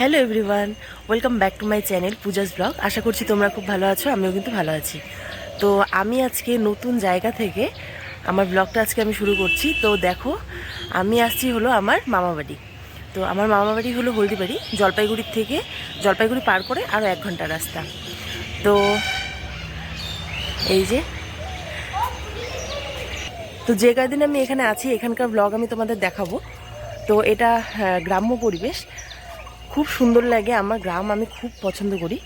Hello everyone welcome back to my channel Puja's blog আশা করছি তোমরা খুব ভালো আছো আমিও কিন্তু ভালো আছি। তো আমি আজকে নতুন জায়গা থেকে আমার ব্লগটা আজকে আমি শুরু করছি। তো দেখো আমি আসছি হলো আমার মামাবাড়ি তো আমার মামাবাড়ি হলো হলদিবাড়ি জলপাইগুড়ির থেকে জলপাইগুড়ি পার করে আরও এক ঘণ্টা রাস্তা। তো এই যে তো যে কয়দিন আমি এখানে আছি এখানকার ব্লগ আমি তোমাদের দেখাবো। তো এটা আহ, গ্রাম্য পরিবেশ। খুব সুন্দর লাগে, আমার গ্রাম আমি খুব পছন্দ করি।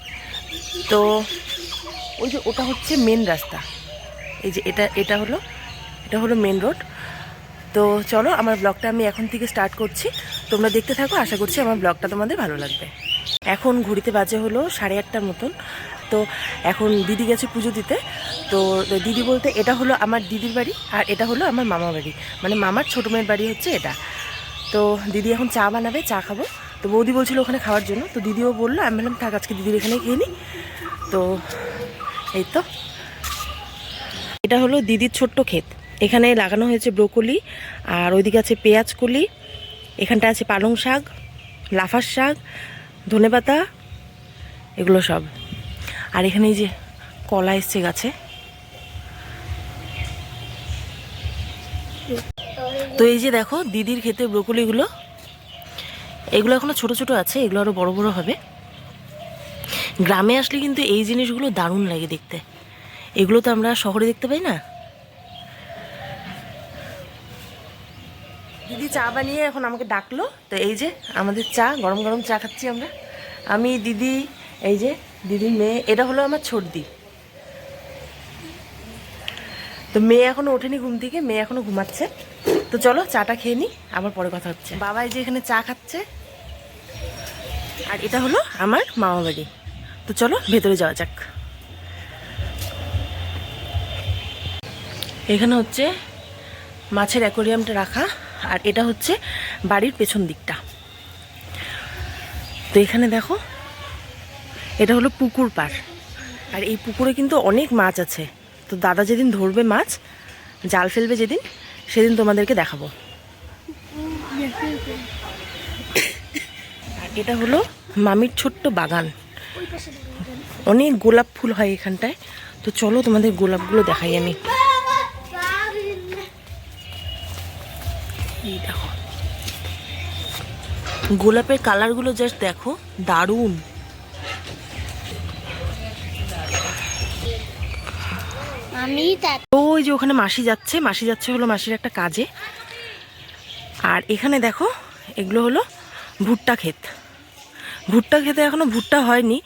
তো ওই যে ওটা হচ্ছে মেন রাস্তা। এই যে এটা এটা হলো এটা হলো মেন রোড তো চলো, আমার ব্লগটা আমি এখন থেকে স্টার্ট করছি। তোমরা দেখতে থাকো, আশা করছি আমার ব্লগটা তোমাদের ভালো লাগবে। এখন ঘুরিতে বাজে হলো সাড়ে আটটার মতন। তো এখন দিদি গেছে পুজো দিতে। তো দিদি বলতে এটা হলো আমার দিদির বাড়ি আর এটা হলো আমার মামা বাড়ি। মানে মামার ছোটো মেয়ের বাড়ি হচ্ছে এটা। তো দিদি এখন চা বানাবে, চা খাব। তো বৌদি বলছিল ওখানে খাওয়ার জন্য, তো দিদিও বলল, আমি বললাম, থাক, আজকে দিদির এখানে খেয়ে নিই তো এই তো। এটা হলো দিদির ছোট্ট ক্ষেত। এখানে লাগানো হয়েছে ব্রোকলি, আর ওইদিকে আছে পেঁয়াজ কলি এখানটা আছে পালং শাক, লাফার শাক ধনেপাতা এগুলো সব। আর এখানে এই যে কলা এসছে গাছে। তো এই যে দেখো, দিদির ক্ষেতে ব্রোকলিগুলো এগুলো এখনও ছোট ছোট আছে, এগুলো আরও বড় বড় হবে। গ্রামে আসলে কিন্তু এই জিনিসগুলো দারুণ লাগে দেখতে। এগুলো তো আমরা শহরে দেখতে পাই না? দিদি চা বানিয়ে এখন আমাকে ডাকলো। তো এই যে আমাদের চা, গরম গরম চা খাচ্ছি আমরা। আমি, দিদি, এই যে দিদির মেয়ে, এটা হলো আমার ছোটদি তো মেয়ে এখনও ওঠেনি ঘুম থেকে, মেয়ে এখনও ঘুমাচ্ছে। তো চলো চাটা খেয়ে নিই আবার পরে কথা হচ্ছে। বাবাই যে এখানে চা খাচ্ছে। আর এটা হলো আমার মামা বাড়ি। তো চলো ভেতরে যাওয়া যাক। এখানে হচ্ছে মাছের অ্যাকোরিয়ামটা রাখা আর এটা হচ্ছে বাড়ির পেছন দিকটা। তো এখানে দেখো এটা হলো পুকুর পাড়। আর এই পুকুরে কিন্তু অনেক মাছ আছে। তো দাদা যেদিন ধরবে মাছ জাল ফেলবে যেদিন সেদিন তোমাদেরকে দেখাবো। এটা হলো মামির ছোট্ট বাগান। অনেক গোলাপ ফুল হয় এখানটায়। তো চলো তোমাদের গোলাপগুলো দেখাই আমি। দেখো। গোলাপের কালারগুলো জাস্ট দেখো। দারুণ। আমি ওই যে ওখানে মাসি যাচ্ছে মাসি যাচ্ছে হলো মাসির একটা কাজে। আর এখানে দেখো এগুলো হলো ভুট্টা ক্ষেত। ভুট্টা খেতে এখনও ভুট্টা হয়নি।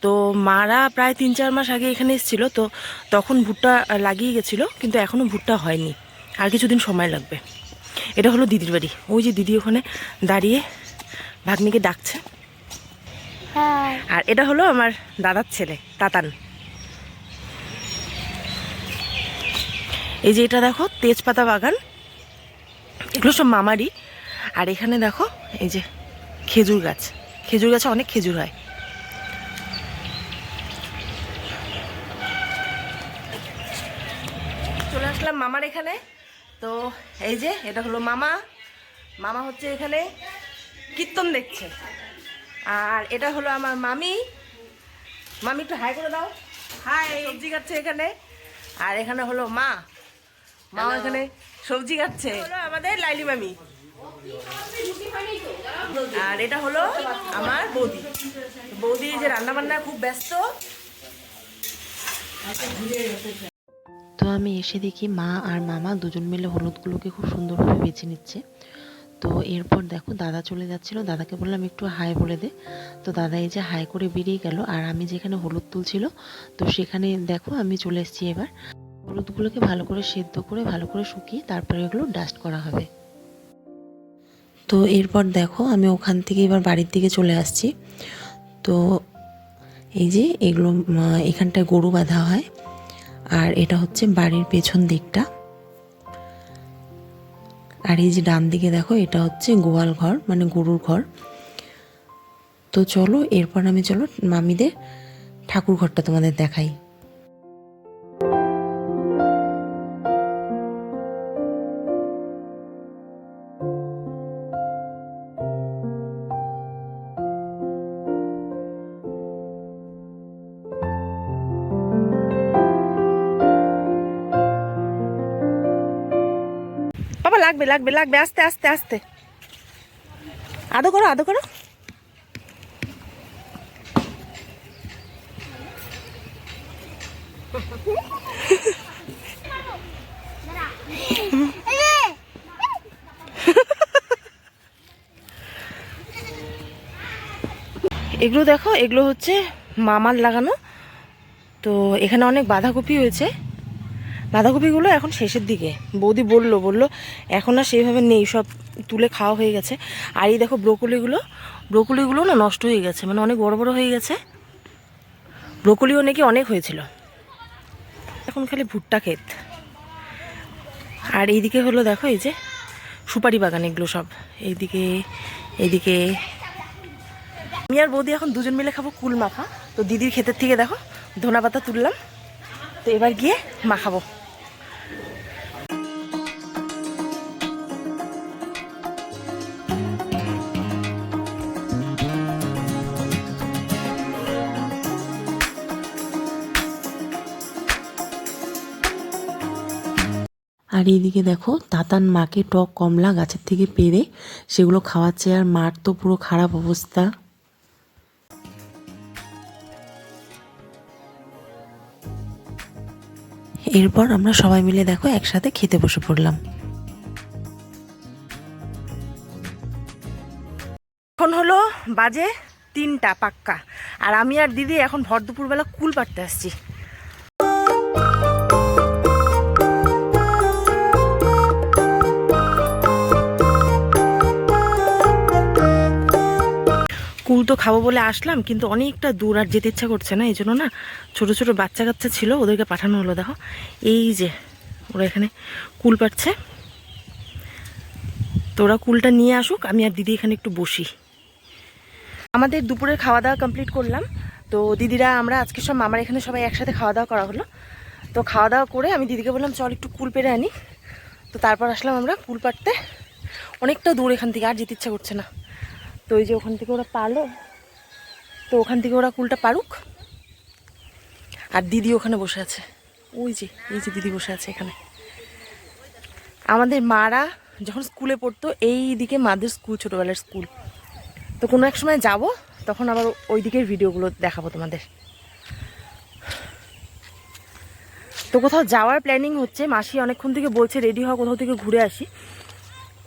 তো মারা প্রায় তিন চার মাস আগে এখানে এসেছিল তো তখন ভুট্টা লাগিয়ে গেছিল কিন্তু এখনও ভুট্টা হয়নি। আর কিছুদিন সময় লাগবে। এটা হলো দিদির বাড়ি। ওই যে দিদি ওখানে দাঁড়িয়ে ভাগ্নিকে ডাকছে। হ্যাঁ। আর এটা হলো আমার দাদার ছেলে তাতান। এই যে এটা দেখো, তেজপাতা বাগান। এগুলো সব মামারই। আর এখানে দেখো, এই যে খেজুর গাছ। খেজুর গাছে অনেক খেজুর হয়। চলে আসলাম মামার এখানে। তো এই যে, এটা হলো মামা। মামা হচ্ছে এখানে কীর্তন দেখছে। আর এটা হলো আমার মামি। মামি একটু হাই করে দাও। হাই, সবজি কাটছে এখানে। আর এখানে হলো মা। মা এখানে সবজি কাটছে আমাদের লাইলি মামি। আর এটা হলো আমার বৌদি। বৌদি যে রান্না বান্না খুব ব্যস্ত। তো আমি এসে দেখি মা আর মামা দুজন মিলে হলুদগুলোকে খুব সুন্দরভাবে বেছে নিচ্ছে। তো এরপর দেখো দাদা চলে যাচ্ছিল। দাদাকে বললাম একটু হাই বলে দে। তো দাদা এই যে হাই করে বেরিয়ে গেল। আর আমি যেখানে হলুদ তুলছিল তো সেখানে দেখো আমি চলে এসেছি এবার। হলুদগুলোকে ভালো করে সেদ্ধ করে, ভালো করে শুকিয়ে তারপরে এগুলো ডাস্ট করা হবে। তো এরপর দেখো, আমি ওখান থেকে এবার বাড়ির দিকে চলে আসছি। তো এই যে এগুলো এখানটায় গরু বাঁধা হয়। আর এটা হচ্ছে বাড়ির পেছন দিকটা। আর এই যে ডান দিকে দেখো, এটা হচ্ছে গোয়াল ঘর মানে গরুর ঘর। তো চলো, এরপর আমি চলো মামিদের ঠাকুর ঘরটা তোমাদের দেখাই। লাগবে লাগবে লাগবে, আস্তে আস্তে আস্তে। আদো করো আদো করো। এগুলো দেখো, এগুলো হচ্ছে মামার লাগানো। তো এখানে অনেক বাঁধাকপি হয়েছে। বাঁধাকপিগুলো এখন শেষের দিকে। বৌদি বলল বলল, এখন আর সেইভাবে নেই, সব তুলে খাওয়া হয়ে গেছে। আর এই দেখো ব্রোকলিগুলো ব্রোকলিগুলো না নষ্ট হয়ে গেছে মানে অনেক বড় বড় হয়ে গেছে। ব্রোকলিও নাকি অনেক হয়েছিল। এখন খালি ভুট্টা ক্ষেত। আর এইদিকে হলো দেখো এই যে সুপারি বাগান এগুলো সব। এইদিকে এইদিকে আমি আর বৌদি এখন দুজন মিলে খাব কুল মাখা তো দিদির ক্ষেতের থেকে দেখো ধনা পাতা তুললাম। তো এবার গিয়ে মাখাবো আর এইদিকে দেখো তাতান মাকে টক কমলা গাছের থেকে পেরে সেগুলো খাওয়াচ্ছে আর মার তো পুরো খারাপ অবস্থা। এরপর আমরা সবাই মিলে দেখো, একসাথে খেতে বসে পড়লাম। এখন হলো বাজে তিনটা পাক্কা। আর আমি আর দিদি এখন ভর দুপুরবেলা কুল পাড়তে আসছি। কুল তো খাব বলে আসলাম, কিন্তু অনেকটা দূর আর যেতে ইচ্ছা করছে না এই জন্য না ছোট ছোট বাচ্চা কাচ্চা ছিল, ওদেরকে পাঠানো হলো, দেখো। এই যে, ওরা এখানে কুল পাচ্ছে তো ওরা কুলটা নিয়ে আসুক, আমি আর দিদি এখানে একটু বসি। আমাদের দুপুরের খাওয়া দাওয়া কমপ্লিট করলাম। তো দিদিরা, আমরা আজকে সব মামার এখানে সবাই একসাথে খাওয়া দাওয়া করা হলো। তো খাওয়া দাওয়া করে আমি দিদিকে বললাম, চল একটু কুল পেরে আনি। তো তারপর আসলাম আমরা কুল পাড়তে। অনেকটা দূর এখান থেকে, আর যেতে ইচ্ছা করছে না। তো ওই যে ওখান থেকে ওরা পারল তো ওখান থেকে ওরা কুলটা পারুক। আর দিদি ওখানে বসে আছে। ওই যে, এই যে দিদি বসে আছে এখানে। আমাদের মারা যখন স্কুলে পড়তো, এই দিকে মাদের স্কুল, ছোটোবেলার স্কুল। তো কোনো এক সময় যাব, তখন আবার ওই দিকের ভিডিওগুলো দেখাবো তোমাদের। তো কোথাও যাওয়ার প্ল্যানিং হচ্ছে, মাসি অনেকক্ষণ থেকে বলছে রেডি হওয়া কোথাও থেকে ঘুরে আসি।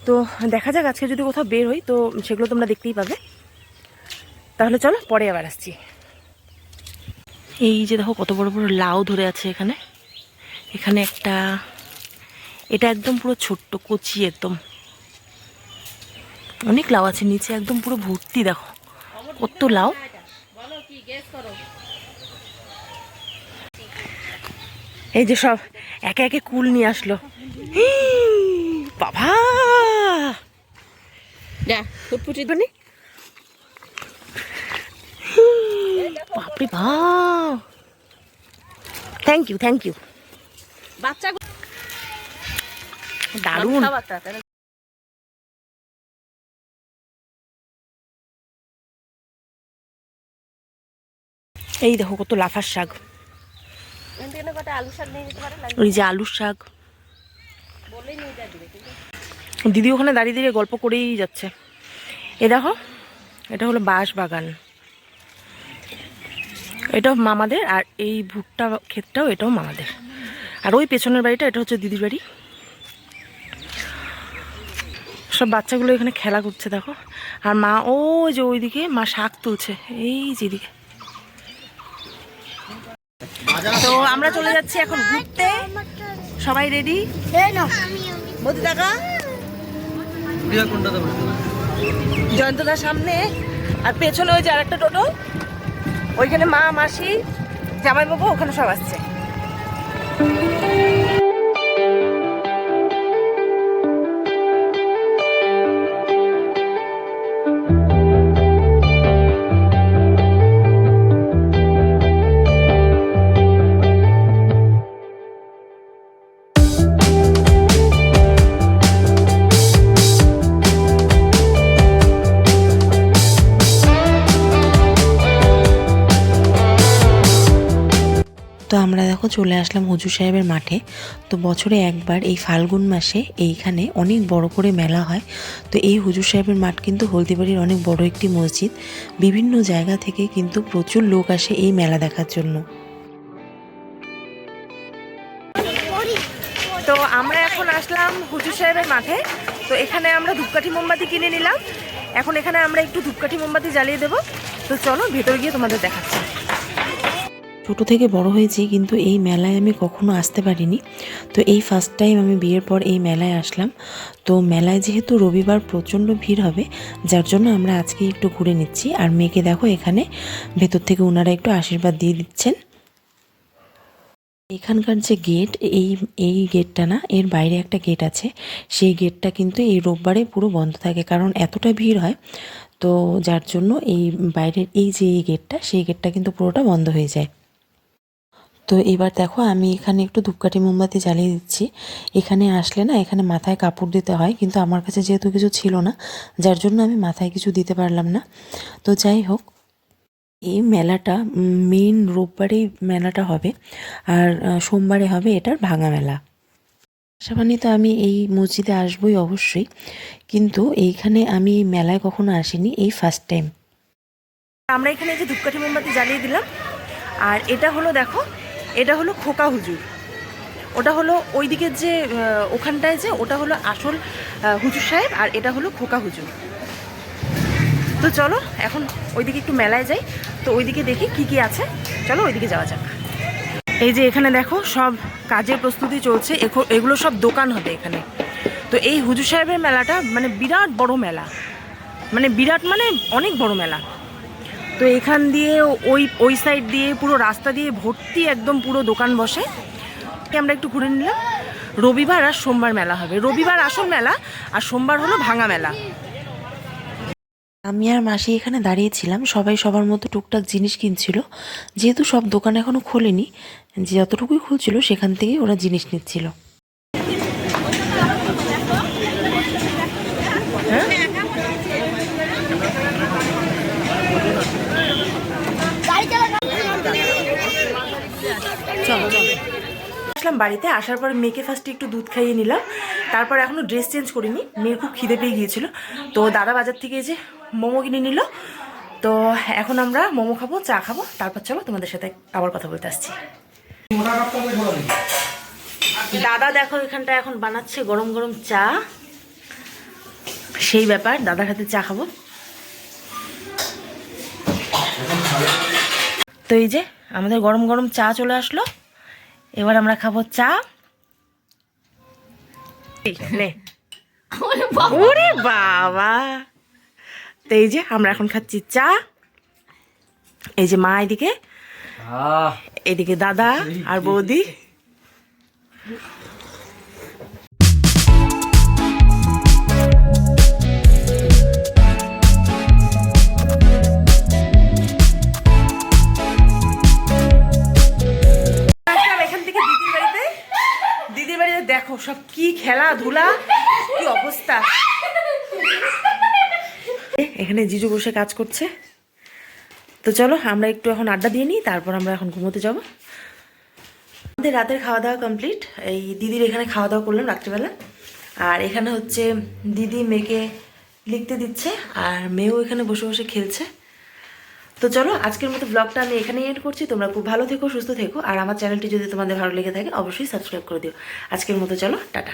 তো দেখা যাক, আজকে যদি কোথাও বের হই, তো সেগুলো তোমরা দেখতেই পাবে। তাহলে চলো, পরে আবার আসছি। এই যে দেখো, কত বড় বড় লাউ ধরে আছে এখানে। এখানে একটা, এটা একদম পুরো ছোট্ট কচি একদম। অনেক লাউ আছে, নিচে একদম পুরো ভর্তি, দেখো। কত লাউ। এই যে সব, একে একে কুল নিয়ে আসলো বাবা যা ফুটফুটি মানে বাপরে বাপ। থ্যাংক ইউ থ্যাংক ইউ বাচ্চা দারুণ। এই দেখো কত লাফার শাক। ওই যে আলুর শাক। দিদি ওখানে দাঁড়িয়ে দাঁড়িয়ে গল্প করেই যাচ্ছে। এ দেখো এটা হলো বাঁশ বাগান এটাও মামাদের আর এই ভুট্টা ক্ষেতটাও এটাও মামাদের। আর ওই পেছনের বাড়িটা এটা হচ্ছে দিদির বাড়ি। সব বাচ্চাগুলো এখানে খেলা করছে দেখো। আর মা ও যে ওইদিকে মা শাক তুলছে এই যেদিকে তো আমরা চলে যাচ্ছি এখন ঘুরতে। সবাই রেডি বলতে টাকা জয়ন্তদার সামনে, আর পেছনে ওই যে আরেকটা টোটো, ওইখানে মা, মাসি, জামাইবাবু, ওখানে সব আসছে। চলে আসলাম হুজুর সাহেবের মাঠে। তো বছরে একবার এই ফাল্গুন মাসে এইখানে অনেক বড় করে মেলা হয়। তো এই হুজুর সাহেবের মাঠ কিন্তু হলদিবাড়ির অনেক বড় একটি মসজিদ। বিভিন্ন জায়গা থেকে কিন্তু প্রচুর লোক আসে এই মেলা দেখার জন্য। তো আমরা এখন আসলাম হুজুর সাহেবের মাঠে। তো এখানে আমরা ধূপকাঠি মোমবাতি কিনে নিলাম। এখন এখানে আমরা একটু ধূপকাঠি মোমবাতি জ্বালিয়ে দেবো। তো চলো ভেতরে গিয়ে তোমাদের দেখাচ্ছি। ছোট থেকে বড় হয়েছি, কিন্তু এই মেলায় আমি কখনো আসতে পারিনি। তো এই ফার্স্ট টাইম আমি বিয়ের পর এই মেলায় আসলাম। তো মেলায় যেহেতু রবিবার প্রচণ্ড ভিড় হবে, যার জন্য আমরা আজকে একটু ঘুরে নিচ্ছি। আর মেয়েকে দেখো এখানে, ভেতর থেকে ওনারা একটু আশীর্বাদ দিয়ে দিচ্ছেন। এখানকার যে গেট এই এই গেটটা না, এর বাইরে একটা গেট আছে। সেই গেটটা কিন্তু এই রোববারে পুরো বন্ধ থাকে, কারণ এতটা ভিড় হয়। তো যার জন্য এই বাইরের, এই যে এই গেটটা সেই গেটটা কিন্তু পুরোটা বন্ধ হয়ে যায়। তো এবার দেখো, আমি এখানে একটু ধূপকাঠি মোমবাতি জ্বালিয়ে দিচ্ছি। এখানে আসলে না, এখানে মাথায় কাপড় দিতে হয়, কিন্তু আমার কাছে যেহেতু কিছু ছিল না, যার জন্য আমি মাথায় কিছু দিতে পারলাম না। তো যাই হোক, এই মেলাটা মেন রোববারেই মেলাটা হবে, আর সোমবারে হবে এটার ভাঙা মেলা। সামান্য তো আমি এই মসজিদে আসবই অবশ্যই, কিন্তু এইখানে আমি মেলায় কখনো আসিনি, এই ফার্স্ট টাইম আমরা এখানে যে ধূপকাঠি মোমবাতি জ্বালিয়ে দিলাম, আর এটা হলো দেখো এটা হলো খোকা হুজুর। ওটা হলো ওই দিকের যে ওখানটায় যে, ওটা হলো আসল হুজুর সাহেব আর এটা হলো খোকা হুজুর। তো চলো, এখন ওইদিকে একটু মেলায় যাই। তো ওইদিকে দেখি কি কি আছে। চলো ওইদিকে যাওয়া যাক। এই যে এখানে দেখো, সব কাজের প্রস্তুতি চলছে। এগুলো সব দোকান হবে এখানে। তো এই হুজুর সাহেবের মেলাটা মানে বিরাট বড় মেলা। মানে বিরাট মানে অনেক বড় মেলা। তো এখান দিয়ে ওই ওই সাইড দিয়ে পুরো রাস্তা দিয়ে ভর্তি একদম পুরো দোকান বসে। আমরা একটু ঘুরে নিলাম। রবিবার আর সোমবার মেলা হবে। রবিবার আসল মেলা আর সোমবার হলো ভাঙা মেলা। আমি আর মাসি এখানে দাঁড়িয়েছিলাম। সবাই সবার মতো টুকটাক জিনিস কিনছিল। যেহেতু সব দোকান এখনও খোলেনি যতটুকুই খুলছিল সেখান থেকেই ওরা জিনিস নিচ্ছিল। আসলাম বাড়িতে, আসার পর মেয়েকে ফার্স্টে একটু দুধ খাইয়ে নিলাম। তারপর এখনও ড্রেস চেঞ্জ করিনি, মেয়ের খুব খিদে পেয়ে গিয়েছিল। তো দাদা বাজার থেকে যে মোমো কিনে নিল। তো এখন আমরা মোমো খাব, চা খাব, তারপর চলো তোমাদের সাথে আবার কথা বলতে আসছি। দাদা দেখো এখানটা এখন বানাচ্ছে গরম গরম চা। সেই ব্যাপার, দাদার হাতে চা খাব। তো এই যে আমাদের গরম গরম চা চলে আসলো। এবার আমরা খাব চা। নে। ওরে বাবা। তো এই যে আমরা এখন খাচ্ছি চা। এই যে মা এদিকে। এদিকে দাদা আর বৌদি। দেখো, সব কি খেলাধুলা? কি অবস্থা? এখানে জিজু বসে কাজ করছে। তো চলো, আমরা একটু এখন আড্ডা দিয়ে নিই, তারপর আমরা এখন ঘুমোতে যাব। আমাদের রাতের খাওয়া দাওয়া কমপ্লিট এই দিদির এখানে খাওয়া দাওয়া করলাম রাত্রিবেলা। আর এখানে হচ্ছে দিদি মেয়েকে লিখতে দিচ্ছে, আর মেয়েও এখানে বসে বসে খেলছে। তো চলো, আজকের মতো ব্লগটা আমি এখানেই এড করছি। তোমরা খুব ভালো থেকো, সুস্থ থেকো। আর আমার চ্যানেলটি যদি তোমাদের ভালো লেগে থাকে, অবশ্যই সাবস্ক্রাইব করে দিও। আজকের মতো চলো, টাটা।